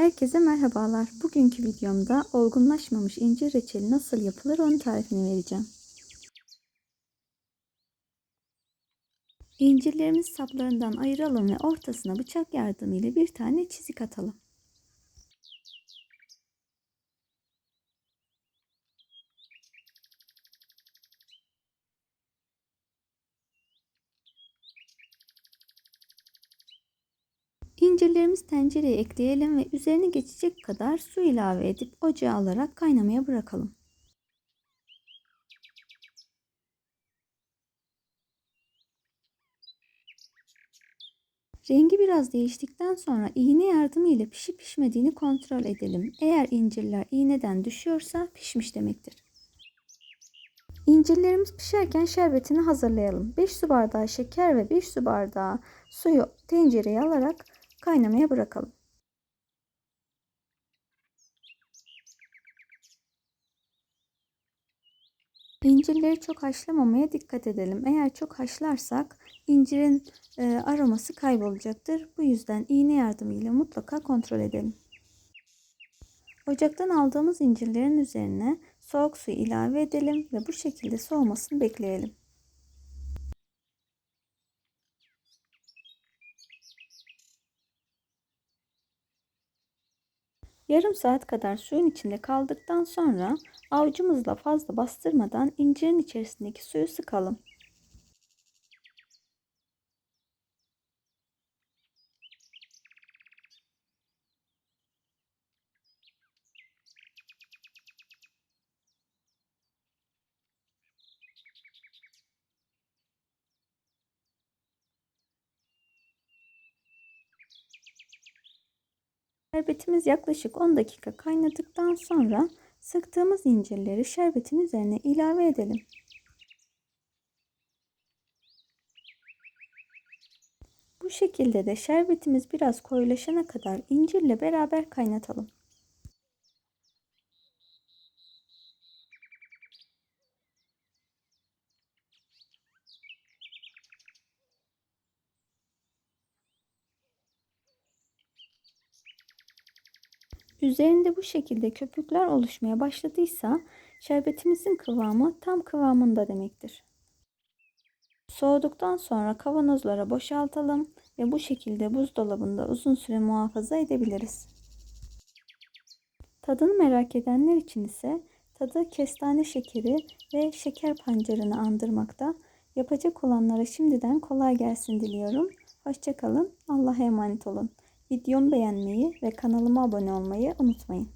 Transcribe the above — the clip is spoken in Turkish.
Herkese merhabalar. Bugünkü videomda olgunlaşmamış incir reçeli nasıl yapılır onun tarifini vereceğim. İncirlerimizi saplarından ayıralım ve ortasına bıçak yardımıyla bir tane çizik atalım. İncirlerimizi tencereye ekleyelim ve üzerine geçecek kadar su ilave edip ocağa alarak kaynamaya bırakalım. Rengi biraz değiştikten sonra iğne yardımıyla pişip pişmediğini kontrol edelim. Eğer incirler iğneden düşüyorsa pişmiş demektir. İncirlerimiz pişerken şerbetini hazırlayalım. 5 su bardağı şeker ve 1 su bardağı suyu tencereye alarak kaynamaya bırakalım. İncirleri çok haşlamamaya dikkat edelim. Eğer çok haşlarsak incirin e, aroması kaybolacaktır. Bu yüzden iğne yardımıyla mutlaka kontrol edelim. Ocaktan aldığımız incirlerin üzerine soğuk su ilave edelim ve bu şekilde soğumasını bekleyelim. Yarım saat kadar suyun içinde kaldıktan sonra avucumuzla fazla bastırmadan incirin içerisindeki suyu sıkalım. Şerbetimiz yaklaşık 10 dakika kaynadıktan sonra sıktığımız incirleri şerbetin üzerine ilave edelim. Bu şekilde de şerbetimiz biraz koyulaşana kadar incirle beraber kaynatalım. Üzerinde bu şekilde köpükler oluşmaya başladıysa şerbetimizin kıvamı tam kıvamında demektir. Soğuduktan sonra kavanozlara boşaltalım ve bu şekilde buzdolabında uzun süre muhafaza edebiliriz. Tadını merak edenler için ise tadı kestane şekeri ve şeker pancarını andırmakta. Yapacak olanlara şimdiden kolay gelsin diliyorum. Hoşçakalın. Allah'a emanet olun. Videomu beğenmeyi ve kanalıma abone olmayı unutmayın.